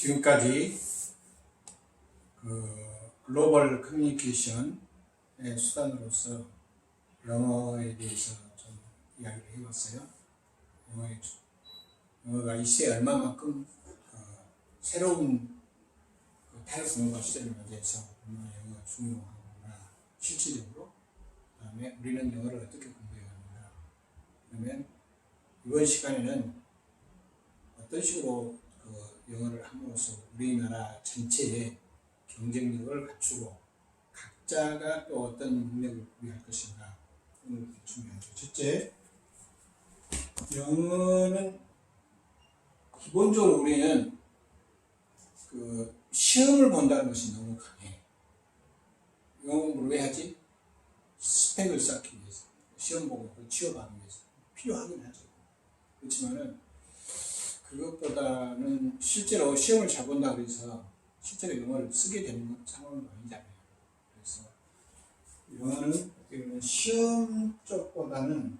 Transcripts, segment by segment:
지금까지 그 글로벌 커뮤니케이션의 수단으로서 영어에 대해서 좀 이야기를 해봤어요. 영어의 주- 영어가 이 시대에 얼마만큼 어, 새로운 그 타협문화 시대를 맞이해서 얼마나 영어가 중요하구나 실질적으로 그 다음에 우리는 영어를 어떻게 공부해야 하는가 그러면 이번 시간에는 어떤 식으로 그 영어를 함으로써 우리나라 전체의 경쟁력을 갖추고 각자가 또 어떤 능력을 구비할 것인가 오늘 중요하죠. 첫째, 영어는 기본적으로 우리는 그 시험을 본다는 것이 너무 강해. 영어 공부를 왜 하지? 스펙을 쌓기 위해서, 시험 보고 취업하기 위해서 필요하긴 하죠. 그렇지만은 그것보다는 실제로 시험을 잘 본다 그래서 실제로 영어를 쓰게 되는 상황은 아니잖아요. 그래서 영어는 시험 쪽보다는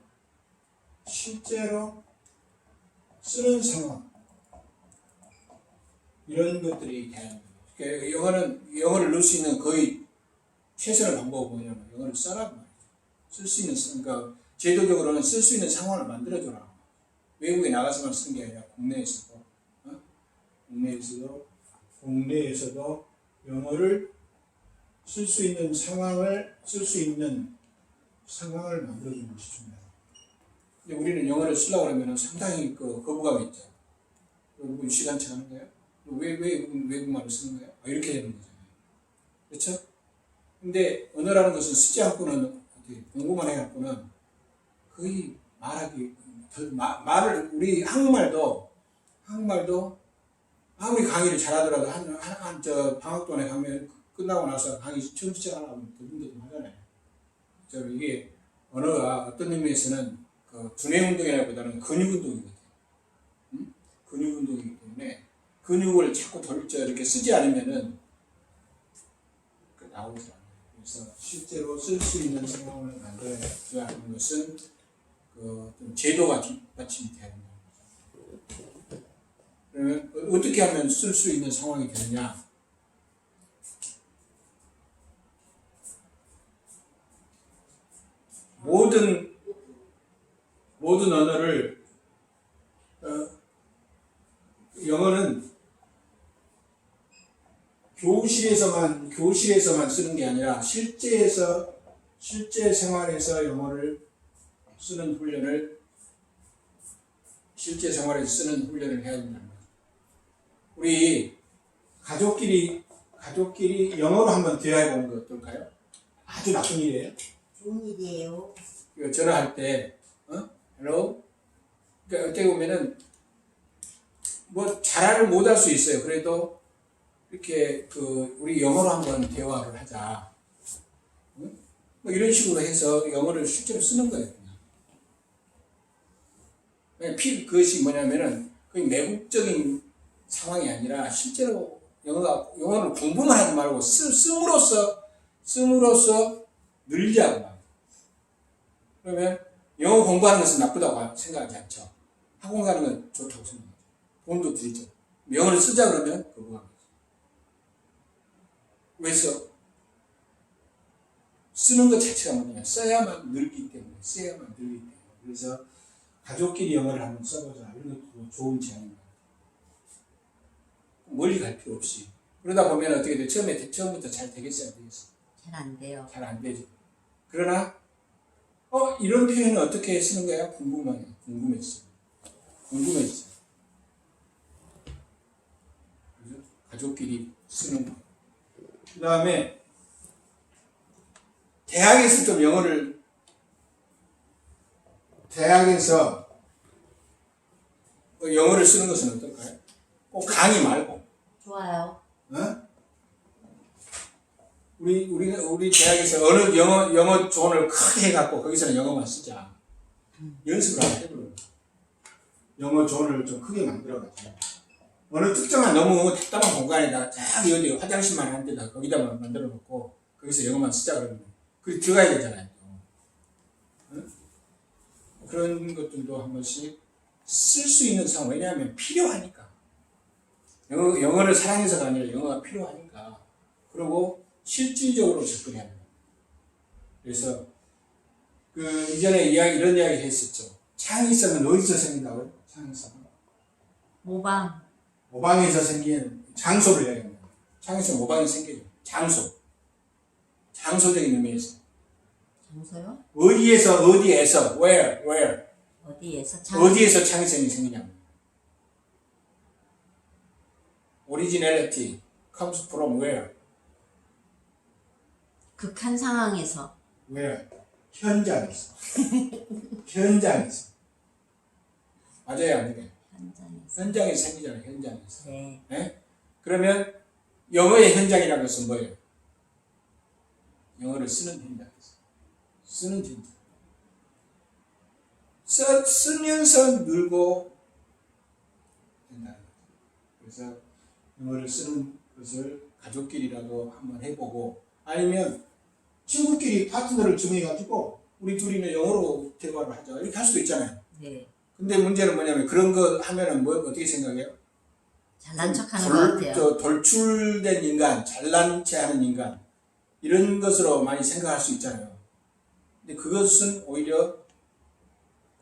실제로 쓰는 상황 이런 것들이 대한. 그러니까 영어는 영어를 넣을 수 있는 거의 최선의 방법은 뭐냐면 영어를 써라고 말이죠. 쓸 수 있는 그러니까 제도적으로는 쓸 수 있는 상황을 만들어줘라. 외국에 나가서만 쓰는 게 아니라 국내에서도 어? 국내에서도 국내에서도 영어를 쓸 수 있는 상황을 쓸 수 있는 상황을 만들어주는 것이 중요해요. 근데 우리는 영어를 쓰려고 하면 상당히 그 거부감이 있죠. 뭐 시간치 하는 거예요? 왜, 왜 외국말을 쓰는 거예요? 아, 이렇게 되는 거잖아요. 그렇죠? 근데 언어라는 것은 쓰지 않고는 공부만 해갖고는 거의 말하기 말을 우리 한국말도 한국말도 아무리 강의를 잘하더라도 한한저 방학 동안에 가면 끝나고 나서 강의 처음 시작하려고 하면 더듬더 좀 하잖아요. 저 이게 언어가 어떤 의미에서는 그 두뇌 운동이라기보다는 근육 운동이거든요. 음? 근육 운동이기 때문에 근육을 자꾸 돌, 저 이렇게 쓰지 않으면은 그 나오지 않아요. 그래서 실제로 쓸 수 있는 상황을 만들어야 하는 것은 그 제도가 뒷받침이. 그러면 어- 어떻게 하면 쓸 수 있는 상황이 되느냐? 모든 모든 언어를 어, 영어는 교실에서만 교실에서만 쓰는 게 아니라 실제에서 실제 생활에서 영어를 쓰는 훈련을 실제 생활에서 쓰는 훈련을 해야 된다는 거죠. 우리 가족끼리 가족끼리 영어로 한번 대화해 보는 거 어떨까요? 아주 나쁜 일이에요. 좋은 일이에요. 이거 전화할 때, 어? 헬로? 그러니까 어떻게 보면은, 뭐, 잘을 못할 수 있어요. 그래도, 이렇게, 그, 우리 영어로 한번 대화를 하자. 응? 뭐, 이런 식으로 해서 영어를 실제로 쓰는 거예요. 피, 그것이 뭐냐면은, 거의 매국적인 상황이 아니라, 실제로 영어가, 영어를 공부만 하지 말고, 쓰, 씀으로써, 씀으로써 늘리자고 말이에요. 그러면 영어 공부하는 것은 나쁘다고 생각하지 않죠. 학원 가는 건 좋다고 생각하죠. 돈도 들이죠. 영어를 쓰자 그러면 거부하는 거죠. 왜 써? 쓰는 것 자체가 뭐냐. 써야만 늘기 때문에. 써야만 늘기 때문에. 그래서 가족끼리 영어를 한번 써보자. 이런 것도 좋은 제안입니다. 멀리 갈 필요 없이. 그러다 보면 어떻게 돼? 처음에, 처음부터 잘 되겠어요? 안 되겠어요? 잘 안 돼요. 잘 안 되죠. 그러나 어 이런 표현은 어떻게 쓰는 거야? 궁금하네. 궁금했어. 궁금했어. 그래서 가족끼리 쓰는 거. 그 다음에 대학에서 좀 영어를 대학에서 어, 영어를 쓰는 것은 어떨까요? 꼭 강의 말고 좋아요. 어? 우리 우리 우리 대학에서 어느 영어 영어 조언을 크게 해갖고 거기서는 영어만 쓰자. 연습을 한번 해보는. 영어 조언을 좀 크게 만들어가지고 어느 특정한 너무 답답한 공간에다 쫙 어디 화장실만 한 데다 거기다만 만들어 놓고 거기서 영어만 쓰자 그러면 그 들어가야 되잖아요. 또. 어? 그런 것들도 한 번씩 쓸 수 있는 상황 왜냐하면 필요하니까 영어, 영어를 사랑해서가 아니라 영어가 필요하니까. 그리고 실질적으로 접근해야 합니다. 그래서 그 이전에 이야기 이런 이야기 했었죠. 창의성은 어디서 생긴다고요? 창의성은 모방. 모방에서 생긴 장소를 이야기합니다. 창의성 모방에서 생기죠. 장소. 장소적인 의미에서. 장소요? 어디에서 어디에서 where where 어디에서 장 어디에서 창의성이 생기냐면 originality comes from where? 극한 상황에서. Where? 현장에서. 현장에서. 맞아요 안 돼요? 현장에서. 현장에서 생기잖아요 현장에서. 네. 예? 그러면 영어의 현장이라는 것은 뭐예요? 영어를 쓰는 현장에서. 쓰는 현장 써, 쓰면서 늘고 된다는 거죠. 그래서 영어를 쓰는 것을 가족끼리라도 한번 해보고 아니면 친구끼리 파트너를 정해가지고 우리 둘이는 영어로 대화를 하자 이렇게 할 수도 있잖아요. 네. 근데 문제는 뭐냐면 그런 거 하면은 뭐 어떻게 생각해요? 잘난 척하는 돌, 것 같아요. 저 돌출된 인간, 잘난 체 하는 인간, 이런 것으로 많이 생각할 수 있잖아요. 근데 그것은 오히려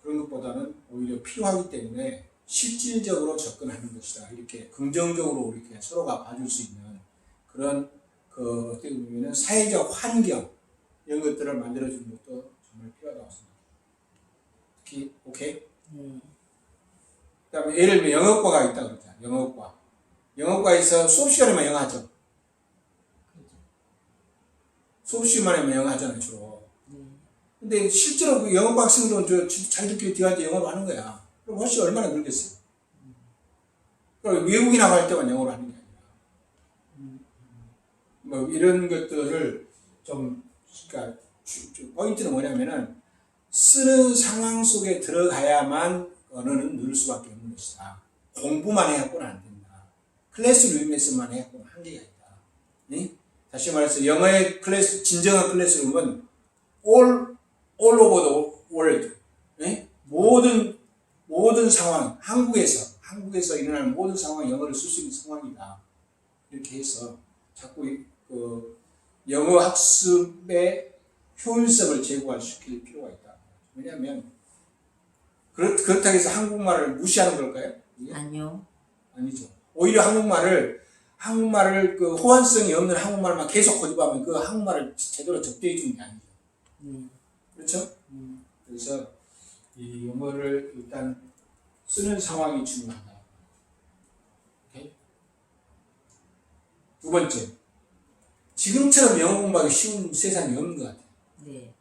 그런 것보다는 오히려 필요하기 때문에 실질적으로 접근하는 것이다. 이렇게 긍정적으로 이렇게 서로가 봐줄 수 있는 그런 그 어떻게 보면은 사회적 환경 이런 것들을 만들어주는 것도 정말 필요하다고 생각합니다. 특히 오케이. 네. 그다음에 예를 들면 영어과가 있다 그러자. 영어과. 영어과에서 수업 시간에만 영어 하죠. 수업 시간에만 영어 하잖아요, 주로. 네. 근데 실제로 그 영어과 학생들은 저 지- 자기들끼리 대화할 때 영어로 하는 거야. 그럼 훨씬 얼마나 늘겠어요. 그럼 외국인하고 할 때만 영어로 하는 게 아니라. 뭐 이런 것들을 좀, 그러니까 포인트는 뭐냐면은 쓰는 상황 속에 들어가야만 언어는 늘 수밖에 없는 것이다. 공부만 해갖고는 안 된다. 클래스룸에서만 해갖고는 한계가 있다. 네? 다시 말해서 영어의 클래스, 진정한 클래스룸은 all, all over the world. 네? 모든, 모든 상황, 한국에서, 한국에서 일어나는 모든 상황 영어를 쓸 수 있는 상황이다. 이렇게 해서 자꾸 이- 그 영어 학습의 효율성을 제고시킬 필요가 있다. 왜냐하면 그렇, 그렇다고 해서 한국말을 무시하는 걸까요? 이게? 아니요. 아니죠. 오히려 한국말을 한국말을 그 호환성이 없는 한국말만 계속 고집하면 그 한국말을 제대로 접대해 주는 게 아니죠. 네. 그렇죠? 음. 그래서 이 영어를 일단 쓰는 상황이 중요하다. 오케이? 두 번째, 지금처럼 영어 공부하기 쉬운 세상이 없는 것 같아요. 네.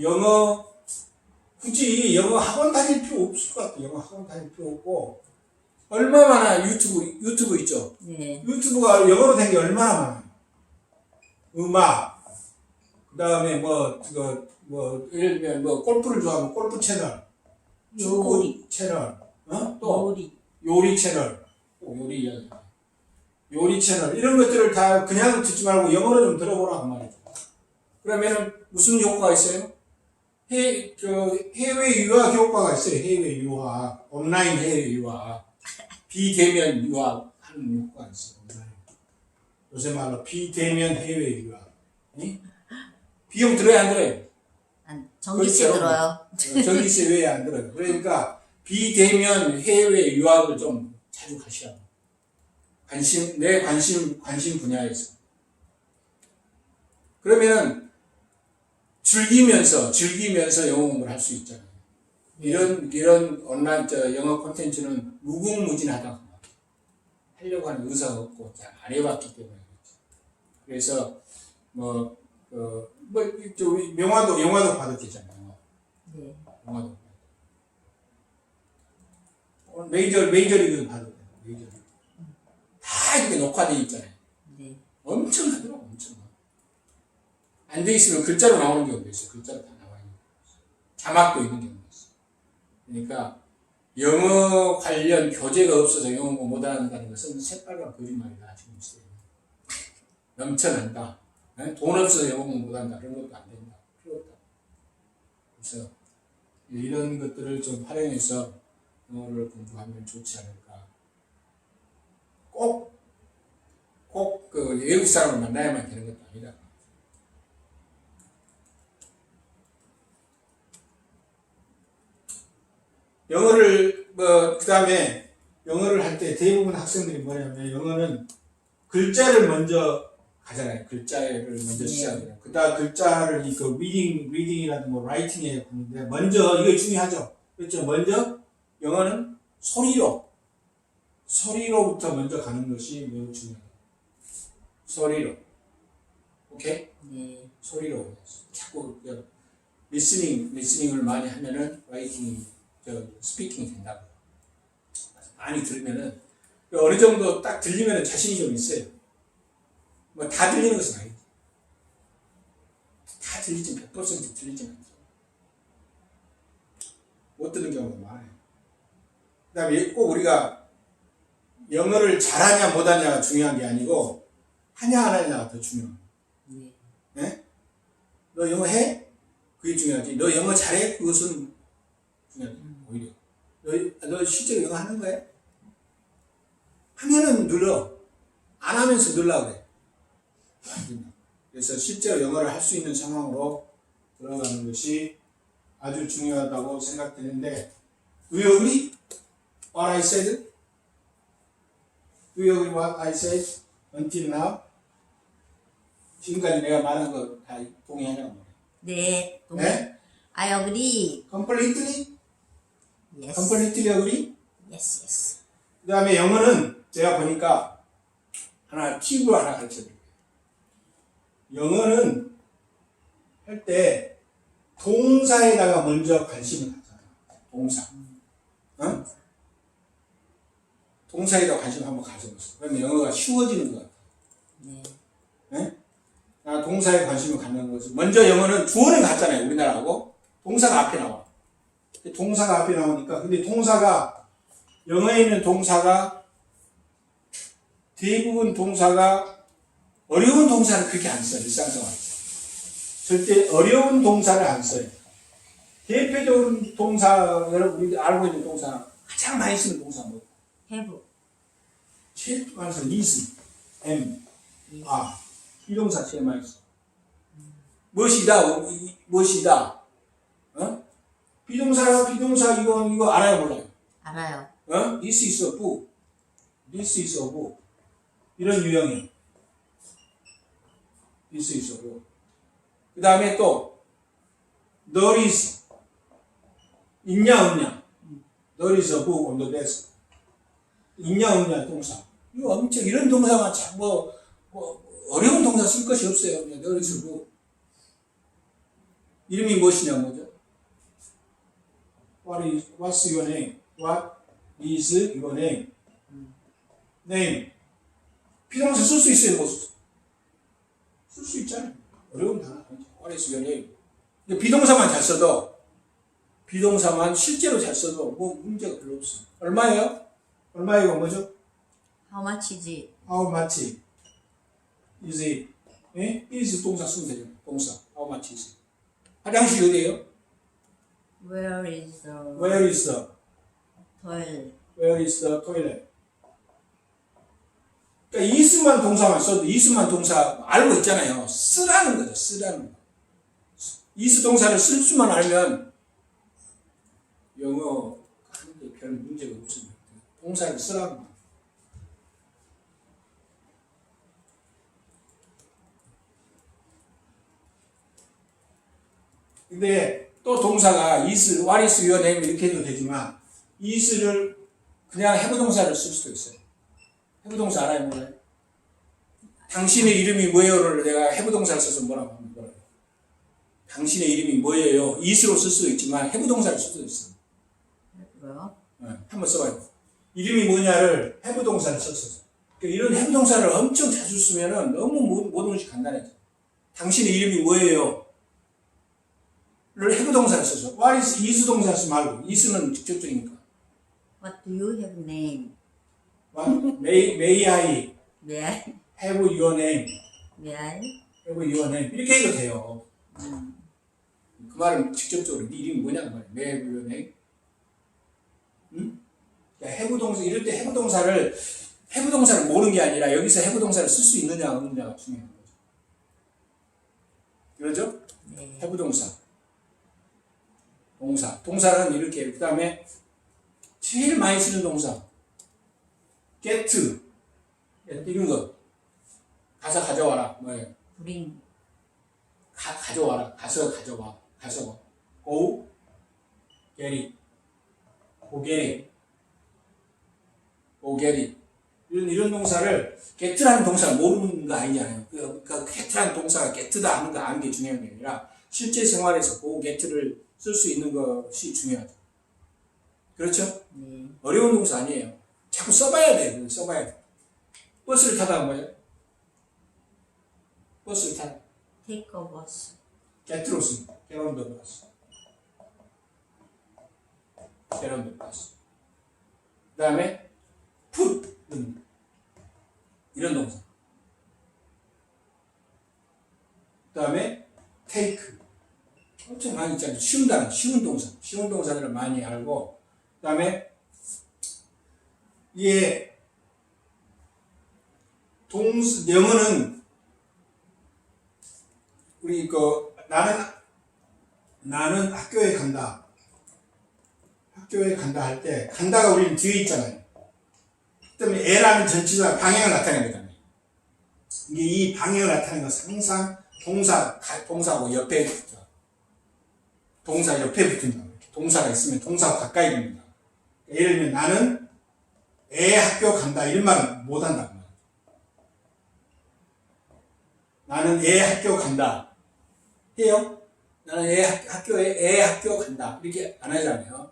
영어 굳이 영어 학원 다닐 필요 없을 것 같아요. 영어 학원 다닐 필요 없고 얼마나 유튜브 유튜브 있죠. 네. 유튜브가 영어로 된 게 얼마나 많아요. 음악 그 다음에 뭐 그거 뭐 예를 들면 뭐 골프를 좋아하면 골프 채널, 축구 요리. 채널, 어? 또 요리. 요리 채널, 또 요리 이야기. 요리 채널 이런 것들을 다 그냥 듣지 말고 영어로 좀 들어보라고 말이죠. 그러면은 무슨 효과가 있어요? 해, 저 해외 유학 효과가 있어요. 해외 유학, 온라인 해외 유학, 비대면 유학 하는 효과가 있어요. 온라인. 요새 말로 비대면 해외 유학. 이? 비용 들어야 안 들어요? 안, 전기세 그렇죠. 들어요. 전기세 왜안 들어요? 그러니까 비대면 해외 유학을 좀 자주 가시라. 관심 내 관심 관심 분야에서. 그러면 즐기면서 즐기면서 영어 공부를 할 수 있잖아요. 이런 이런 온라인 저 영어 콘텐츠는 무궁무진하다. 하려고 하는 의사가 없고 잘 안 해봤기 때문에. 그래서 뭐그 뭐 명화도 영화도 봐도 되잖아요. 네. 영화도. 오늘 메이저 메이저리그 돼요. 메이저리그. 다 이렇게 녹화돼 있잖아요. 네. 엄청나더라고, 엄청. 안돼 있으면 글자로 나오는 경우도 있어요. 글자로 다 나와 있는 경우도 있어요. 자막도 있는 경우도 있어요. 그러니까 영어 관련 교재가 없어서 영어 공부 못한다는 것은 새빨간 거짓말이다. 지금 시대에. 넘쳐난다. 예? 돈 영어 공부 못한다. 그런 것도 안 된다. 필요 없다. 그래서 이런 것들을 좀 활용해서 영어를 공부하면 좋지 않을까. 꼭, 꼭 그 외국 사람을 만나야만 되는 것도 아니다. 영어를 뭐 그 다음에 영어를 할 때 대부분 학생들이 뭐냐면 영어는 글자를 먼저 가잖아요. 글자를 먼저 네. 시작해요. 그다음 글자를 이그 리딩 리딩이라든 뭐 라이팅에 보는데 먼저 이거 중요하죠. 그렇죠. 먼저 영어는 소리로 소리로부터 먼저 가는 것이 매우 중요해요. 소리로. 오케이? 네. 소리로 자꾸 그 리스닝 리스닝을 많이 하면은 라이팅이 저 스피킹이 된다고 많이 들으면은 어느 정도 딱 들리면은 자신이 좀 있어요. 뭐 다 들리는 것은 아니지. 다 들리지 100% 들리진 않죠. 못 듣는 경우가 많아요. 그 다음에 꼭 우리가 영어를 잘하냐 못하냐가 중요한 게 아니고 하냐 안 하냐가 더 중요해요. 네. 너 영어 해? 그게 중요하지. 너 영어 잘해? 그것은 중요하지. 오히려. 너, 너 실제로 영어 하는 거야? 하면은 늘어. 안 하면서 늘라 그래. 그래서 실제로 영어를 할 수 있는 상황으로 들어가는 것이 아주 중요하다고 생각되는데, do you agree? What I said? Do you agree what I said until now? 지금까지 내가 말한 거 다 동의하냐고. 네. 동- 네? I agree. completely? Yes. completely agree? Yes, yes. 그 다음에 영어는 제가 보니까 하나 팁을 하나 가르쳐 드릴게요. 영어는 할 때 동사에다가 먼저 관심을 갖잖아요. 동사. 어? 동사에다가 관심 한번 가져보세요. 그러면 영어가 쉬워지는 것 같아요. 네. 네? 아, 동사에 관심을 갖는 거지. 먼저 영어는 주어는 같잖아요. 우리나라하고. 동사가 앞에 나와. 동사가 앞에 나오니까. 근데 동사가, 영어에 있는 동사가, 대부분 동사가, 어려운 동사를 그렇게 안 써요. 일상생활에서. 절대 어려운 동사를 안 써요. 대표적으로 동사, 여러분이 알고 있는 동사, 가장 많이 쓰는 동사 뭐? have. 제일 많이 써. is, am, are. 이 동사 제일 많이 써. 무엇이다, 어, 이- 무엇이다. 어? 비동사, 비동사, 이거, 이거 알아요, 몰라요? 알아요. 어? This is a book. This is a book. 이런 유형이에요. Book. 그 다음에 또, there is. 있냐, 없냐. There is a book on the desk. 있냐, 없냐, 동사. 이거 엄청, 이런 동사가 참, 뭐, 뭐, 어려운 동사 쓸 것이 없어요. there is a book. 이름이 무엇이냐, 뭐죠? What is, what's your name? What is your name? name. 비동사 쓸 수 있어요, 뭐. 쓸 수 있잖아요. 어려운 단어 name? 근데 비동사만 잘 써도, 비동사만 실제로 잘 써도 뭐 문제가 별로 없어요. 얼마예요? 얼마예요, 뭐죠? How much is it? How much is it? 예? is 동사 쓰면 되죠. 동사. How much is it? 화장실 어디에요? Where is the Where is the, toilet? where is the toilet? 그러니까 is만 동사만 써도 is만 동사 알고 있잖아요. 쓰라는 거죠. 쓰라는 거. is 동사를 쓸 수만 알면 영어 하는데 별 문제가 없습니다. 동사를 쓰라는 거. 근데 또 동사가 is, what is name 이렇게 해도 되지만 is를 그냥 해부 동사를 쓸 수도 있어요. 해부 동사 알아요, 몰라요? 당신의 이름이 뭐예요를 내가 해부 동사를 써서 뭐라고 하면 뭐라고? 당신의 이름이 뭐예요? is로 쓸 수도 있지만 해부 동사를 쓸 수도 있어요. 뭐요? 네, 한번 써봐요. 이름이 뭐냐를 해부 동사를 썼어. 그러니까 이런 해부 동사를 엄청 자주 쓰면은 너무 모- 모든 것이 간단해져. 당신의 이름이 뭐예요? 를 해부 동사를 써서 what is is 동사 쓰지 말고 is는 직접적이니까 What do you have name? What may may I May I? have your name May I? have your name 이렇게 해도 돼요. 음. 그 말은 직접적으로 네 이름이 뭐냐고 말이야. may I have your name? 응? 그러니까 해부 동사 이럴 때 해부 동사를 해부 동사를 모르는 게 아니라 여기서 해부 동사를 쓸 수 있느냐 없느냐가 중요한 거죠. 그러죠? 네. 해부 동사. 동사. 동사는 이렇게 그 다음에 제일 많이 쓰는 동사. Get 이런 거. 가서 가져와라. 뭐예요? bring, 가, 가져와라. 가서 가져와. 가서 와. go get it. go get it. go get it. 이런, 이런 동사를 get라는 동사를 모르는 거 아니잖아요. 그, 그 get라는 동사가 get다 하는 거 아는 게 중요한 게 아니라 실제 생활에서 go get를 쓸 수 있는 것이 중요하죠. 그렇죠? 네. 어려운 동사 아니에요. 자꾸 써봐야 돼. 써봐야 돼. 버스를 타다 뭐예요? 버스를 get on the bus. get on the bus. 그 다음에 put 는 이런 동사. 그 다음에 take 엄청 많이 있잖아요. 쉬운 단어, 쉬운 동사, 쉬운 동사들을 많이 알고 그 다음에 이게 동사 영어는 우리 그 나는 나는 학교에 간다. 학교에 간다 할 때 간다가 우리는 뒤에 있잖아요. 그다음에 애라는 전치사 방향을 나타내거든요. 이게 이 방향을 나타내는 것은 항상 동사 가- 동사하고 옆에 붙죠. 동사 옆에 붙는다. 동사가 있으면 동사가 가까이 붙는다. 예를 들면 나는 애 학교 간다 이런 말은 못 한다. 나는 애 학교 간다. 해요? 나는 애 학- 학교에 애 학교 간다. 이렇게 안 하잖아요.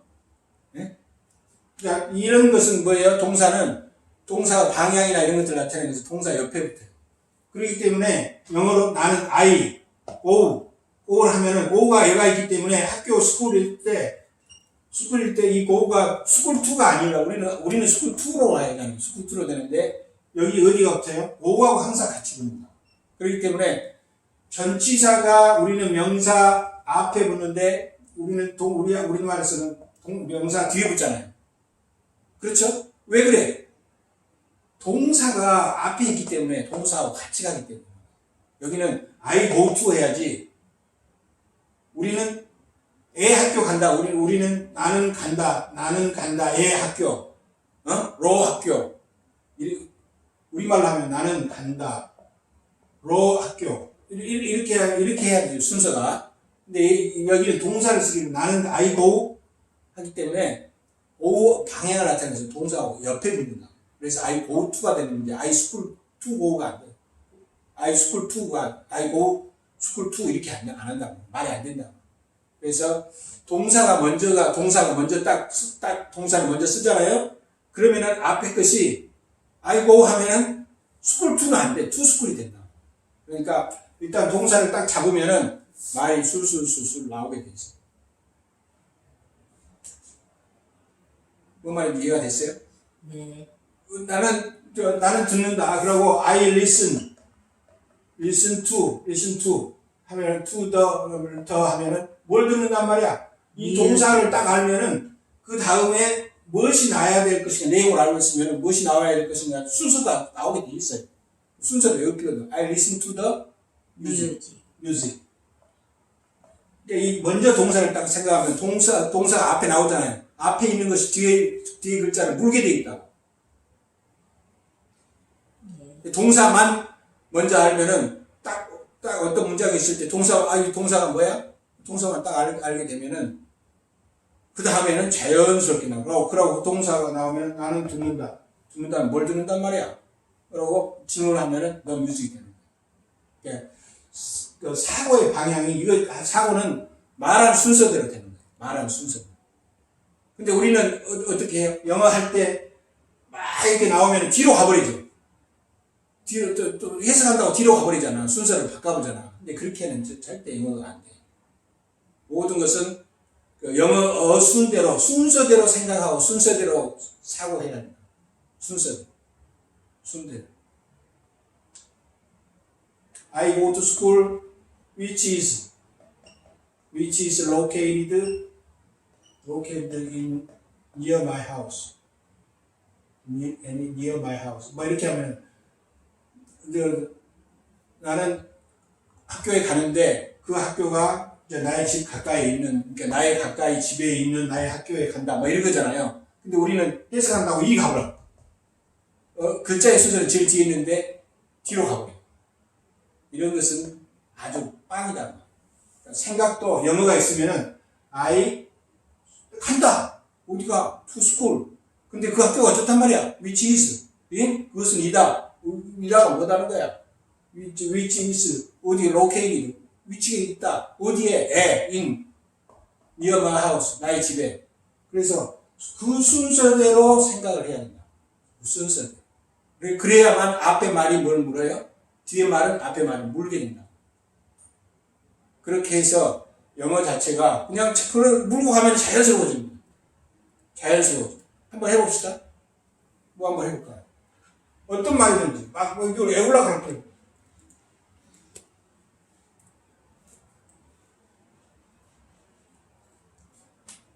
예? 자, 이런 것은 뭐예요? 동사는 동사 방향이나 이런 것들 나타내면서 동사 옆에 붙어요. 그렇기 때문에 영어로 나는 I, go, go를 하면은 go가 얘가 있기 때문에 학교 스쿨일 때 스쿨일 때이 go가 스쿨 2가 아니라 우리는 우리는 스쿨 2로 와야 되는 스쿨 2로 되는데 여기 어디가 붙어요? go하고 항상 같이 붙는다. 그렇기 때문에 전치사가 우리는 명사 앞에 붙는데 우리는 동 우리 우리말에서는 동 명사 뒤에 붙잖아요. 그렇죠? 왜 그래? 동사가 앞에 있기 때문에 동사하고 같이 가기 때문에 여기는 I go to 해야지. 우리는 애 학교 간다. 우리 우리는 나는 간다. 나는 간다. 애 학교. 어? 로 학교. 이- 우리말로 하면 나는 간다. 로 학교 이렇게 이렇게 해야- 돼요 순서가 근데 이- 여기는 동사를 쓰기 나는 I go 하기 때문에 go 방향을 나타내서 동사하고 옆에 붙는다 그래서 I go to가 되는데 I school to go가 안 돼. I school to가 I go school to 이렇게 안, 안 한다고 말이 안 된다고 그래서 동사가 먼저가 동사가 먼저 딱, 쓰- 딱 동사를 먼저 쓰잖아요 그러면은 앞에 것이 go 하면은 school to는 안 돼. to school이 된다. 그러니까 일단 동사를 딱 잡으면은 말이 술술술술 나오게 돼 있어. 뭐 말인지 이해가 됐어요? 네. 나는 저, 나는 듣는다. 그러고 I listen, listen to, listen to 하면 to the 더 하면은 뭘 듣는단 말이야. 이 예. 동사를 딱 알면은 그 다음에 무엇이 나야 될 것인가 내용을 알고 있으면 무엇이 나와야 될 것인가 순서가 나오게 돼 있어요. 순서를 외우거든. I listen to the music. music, 이 먼저 동사를 딱 생각하면 동사 동사 앞에 나오잖아요. 앞에 있는 것이 뒤에 뒤에 글자를 물게 돼 있다고. 동사만 먼저 알면은 딱, 딱 어떤 문장이 있을 때 동사, 아, 이 동사가 뭐야? 동사만 딱 알, 알게 되면은 그 다음에는 자연스럽게 나오고, 그러고, 그러고 동사가 나오면 나는 듣는다. 듣는다. 뭘 듣는단 말이야? 그러고 질문하면은 너 뮤직이 되는 거야. 그러니까 그 사고의 방향이, 이거, 사고는 말한 순서대로 되는 거야. 말한 순서대로. 근데 우리는 어, 떻게 해요? 영어 할 때 막 이렇게 나오면 뒤로 가버리죠. 뒤로 또, 또 해석한다고 뒤로 가버리잖아. 순서를 바꿔보잖아. 근데 그렇게는 저- 절대 영어가 안 돼. 모든 것은 그 영어 어순대로 순서대로 생각하고 순서대로 사고해야 된다. 순서대로. 순대로. I go to school which is which is located located in near my house. near my house. 뭐 이렇게 하면 나는 학교에 가는데 그 학교가 나의 집 가까이 있는 그러니까 나의 가까이 집에 있는 나의 학교에 간다. 뭐 이런 거잖아요. 근데 우리는 해석한다고 이 가버려. 어, 글자의 수절은 제일 뒤에 있는데 뒤로 가버려. 이런 것은 아주 빵이다. 그러니까 생각도 영어가 있으면은 I 간다. 어디가? to school. 근데 그 학교가 어떻단 말이야? which is. 예? 그것은 이다. 이다가 뭐다는 거야? which, which is. 어디 located. 위치에 있다. 어디에? 에, in. near my house. 나의 집에. 그래서 그 순서대로 생각을 해야 된다. 그 순서대로. 그래- 그래야만 앞에 말이 뭘 물어요? 뒤에 말은 앞에 말을 물게 된다. 그렇게 해서 영어 자체가 그냥 물고 가면 자연스러워집니다. 자연스러워. 한번 해봅시다. 뭐 한번 해볼까요? 어떤 말이든지 막뭐 이걸 외우려고 할 거예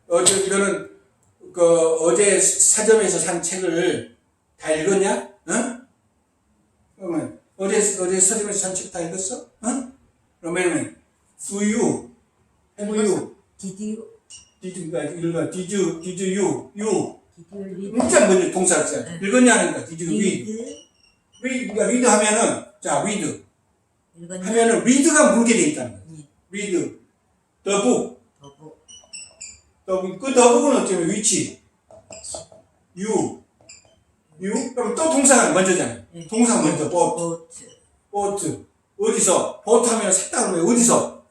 어제 이거는 그 어제 사점에서 산 책을 다 읽었냐? 응? 그러면 어제 어제 서점에서 산 책 다 읽었어? 응? 그러면 do you have you Did you did you 읽어 did you did you you? 문자 먼저 동사를 써야 돼. 읽었냐니까 did you read read? 그러니까 read 하면은 자 read 읽었냐? 하면은 read가 물게 돼 있다는 거야. 네. read the book 더보. the book 그 book은 어떻게 보면 위치 you you 그럼 또 동사가 먼저잖아요. 네. 동사 먼저 boat boat. boat 어디서 boat 하면 색다른 거예요. 어디서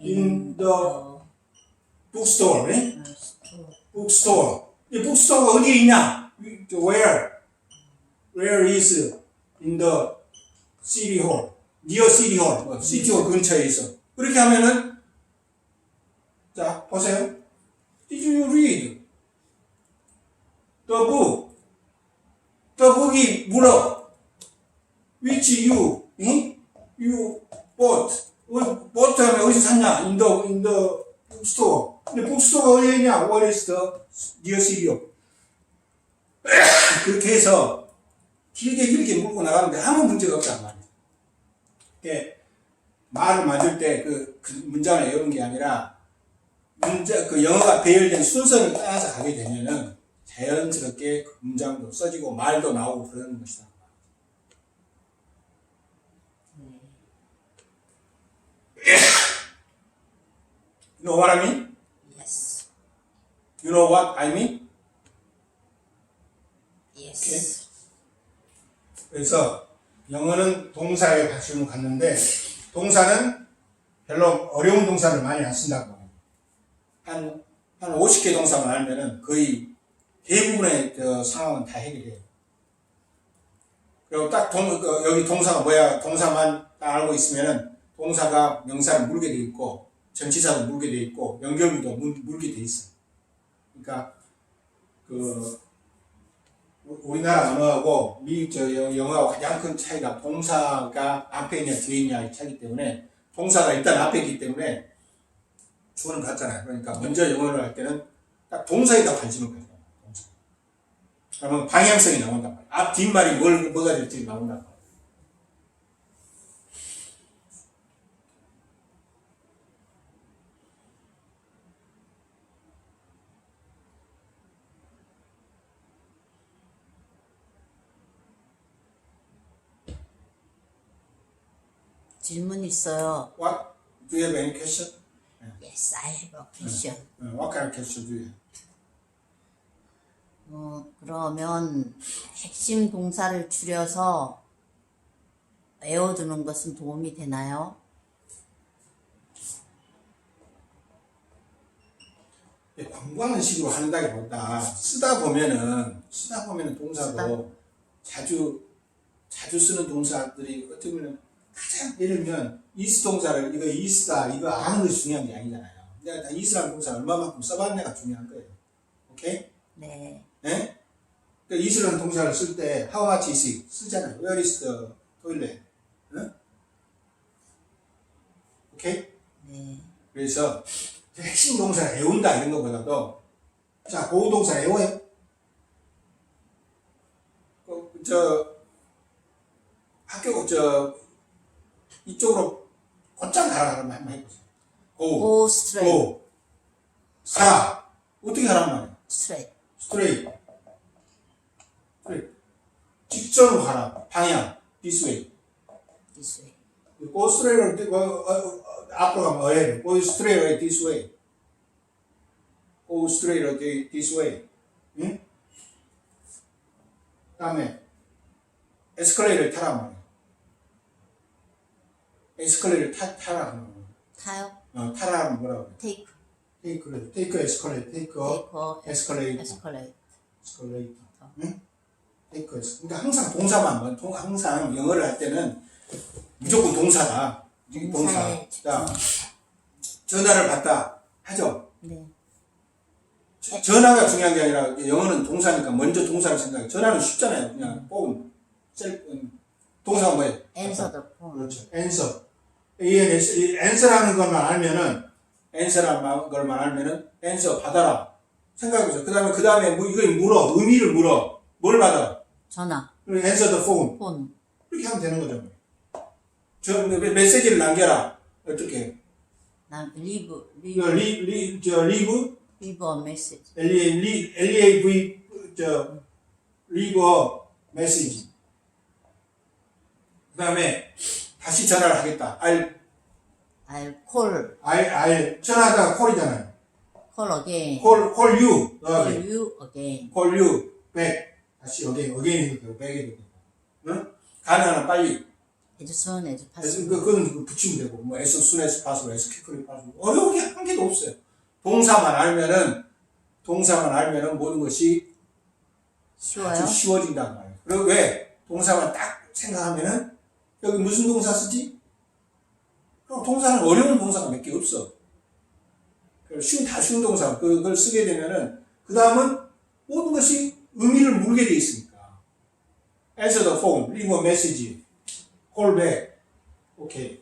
in the bookstore 네? 어, store. bookstore. 이 bookstore가 어디에 있냐? Where? Where is in the city hall? near city hall. 뭐, city hall 근처에 있어. 그렇게 하면은 자 보세요. Did you read the book? The book이 물어. Which you? 응? You bought. 어, bought 하면 어디서 샀냐? In the in the bookstore. 근데 bookstore가 어디에 있냐? What is the near city? 그렇게 해서 길게 길게 물고 나가는데 아무 문제가 없단 말이에요. 말을 만들 때 그 문장을 외우는 게 아니라 문자 그 영어가 배열된 순서를 따라서 가게 되면은 자연스럽게 그 문장도 써지고 말도 나오고 그러는 것이다. You know what I mean? Yes. You know what I mean? Yes. 그래서 영어는 동사에 관심을 갖는데 동사는 별로 어려운 동사를 많이 안 쓴다고. 한, 한 50개 동사만 알면은 거의 대부분의 그 상황은 다 해결해요. 그리고 딱 동, 그 여기 동사가 뭐야 동사만 딱 알고 있으면은 동사가 명사를 물게 돼 있고 전치사도 물게 돼 있고 연결부도 물, 물게 돼 있어. 그러니까 그 우- 우리나라 언어하고 미국 저 영- 영어하고 가장 큰 차이가 동사가 앞에 있냐 뒤에 있냐의 차이기 때문에 동사가 일단 앞에 있기 때문에 주어는 같잖아요. 그러니까 먼저 영어를 할 때는 딱 동사에다 관심을 가져요. 동사. 그러면 방향성이 나온단 말이에요. 앞 뒷말이 뭘 뭐가 될지 나온단 말이에요. 질문 있어요. What do you have any question? Yes, I have a question. Uh, What kind of question do you have? 어, 그러면 핵심 동사를 줄여서 외워두는 것은 도움이 되나요? 예, 광고하는 식으로 한다기보다 쓰다 보면은 쓰다 보면은 동사도? 자주 자주 쓰는 동사들이 어떻게 보면 가장 예를 들면 이스 동사를 이거 이스다 이거 아는 것이 중요한 게 아니잖아요. 내가 다 이스라는 동사 얼마만큼 써봤냐가 중요한 거예요. 오케이? 네. 예? 그러니까 이스라는 동사를 쓸 때 how much is 쓰잖아요. Where is the toilet? 응? 오케이? 네. 그래서 핵심 동사를 외운다 이런 것보다도 자 고우 동사 외워요. 저 학교 저 이쪽으로 곧장 가라는 말 한번 해보세요. 고, go straight, 고, 가라. 어떻게 가란 말이야? straight. 스트레이트. 스트레이트. 직선으로 가라. 방향. this way. This way. go straight 어, 어, 어, 앞으로 가면 ahead. go straight this way. go straight this way. 응? 다음에 에스컬레이터를 타라 말이야. 에스컬레이터를 타, 타라. 타요. 어, 타라 뭐라고 그래? take, 테이크를 테이크 에스컬레이터 테이크 에스컬레이터 escalate. 에스컬레이터 응? 테이크 에스 그러니까 항상 동사만 봐. 동, 항상 영어를 할 때는 무조건 동사다 동사 동사에 자 전화를 받다 하죠 네. 저- 전화가 중요한 게 아니라 영어는 동사니까 먼저 동사를 생각해 전화는 쉽잖아요 그냥 폰 셀, 음, 동사가 뭐예요? Answer the phone. 그렇죠. answer. ANS, 이 answer라는 것만 알면은, answer라는 것만 알면은, answer 받아라. 생각해보세요. 그 다음에, 그 다음에, 뭐, 이걸 물어. 의미를 물어. 뭘 받아? 전화, 그리고 answer the phone. 폰. 이렇게 하면 되는 거죠. 저, 메- 메시지를 남겨라. 어떻게? 난 leave, 이거 leave, 리, 리, 저, leave, leave a message. L-E-A-V, 저, leave a message. 그 다음에, 다시 전화를 하겠다. I'll call, 알, 알, 전화하다가 콜이잖아요. call again. 콜, 콜 유. call 어, you again. 콜 유. 백. 다시 어게인, 어게인이 되고, 백이 되고. 응? 가능한 빨리. 그래서 possible. 그, 그건 붙이면 되고, 뭐, soon as possible, as quickly possible. 어려운 게 한 개도 없어요. 동사만 알면은, 동사만 알면은 모든 것이 쉬워요? 아주 쉬워진단 말이에요. 그리고 왜? 동사만 딱 생각하면은, 여기 무슨 동사 쓰지? 그럼 동사는 어려운 동사가 몇 개 없어. 쉬운, 다 쉬운 동사, 그- 그걸 쓰게 되면은, 그 다음은 모든 것이 의미를 물게 돼 있으니까. answer the phone, leave a message, call back. 오케이.